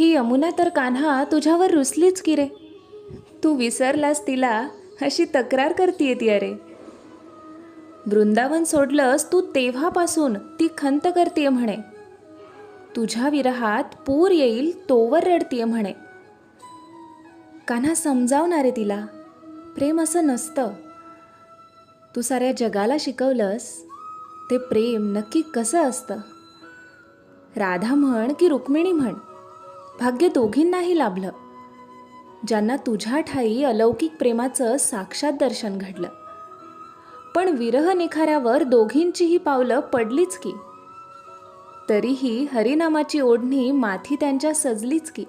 ही यमुना तर कान्हा तुझ्यावर रुसलीच की रे? तू विसरलास तिला अशी तक्रार करतीये ती अरे. वृंदावन सोडलंस तू तेव्हापासून ती खंत करतीये म्हणे. तुझ्या विरहात पूर येईल तोवर रडतीये म्हणे. कान्हा समजावणारे तिला प्रेम असं नसतं. तू साऱ्या जगाला शिकवलंस ते प्रेम नक्की कसं असतं? राधा म्हण की रुक्मिणी म्हण? भाग्य दोघींनाही लाभलं. ज्यांना तुझ्या ठाई अलौकिक प्रेमाचं साक्षात दर्शन घडलं. पण विरह निखाऱ्यावर दोघींचीही पावलं पडलीच की. तरीही हरिनामाची ओढणी माथी त्यांच्या सजलीच की.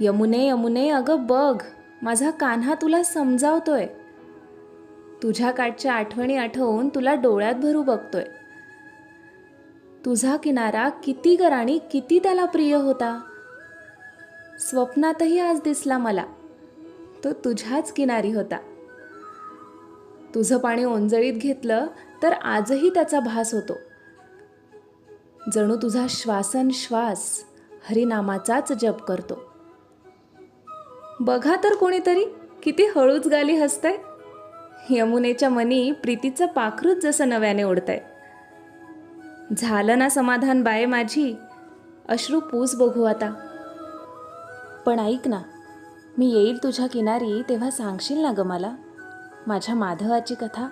यमुने यमुने अगं बघ माझा कान्हा तुला समजावतोय. तुझ्या काठच्या आठवणी आठवून तुला डोळ्यात भरू बघतोय. तुझा किनारा किती गराणी किती त्याला प्रिय होता? स्वप्नातही आज दिसला मला. तो तुझ्याच किनारी होता. तुझं पाणी ओंजळीत घेतलं तर आजही त्याचा भास होतो. जणू तुझा श्वासन श्वास हरिनामाचाच जप करतो. बघा तर कोणीतरी किती हळूच गाली हसतंय. यमुनेच्या मनी प्रीतीचं पाखरूच जसं नव्याने ओढतंय. झालं ना समाधान बाय माझी? अश्रू पूस बघू आता. पण ऐक ना मी येईल तुझ्या किनारी तेव्हा सांगशील ना ग मला? माझ्या माधवाची कथा?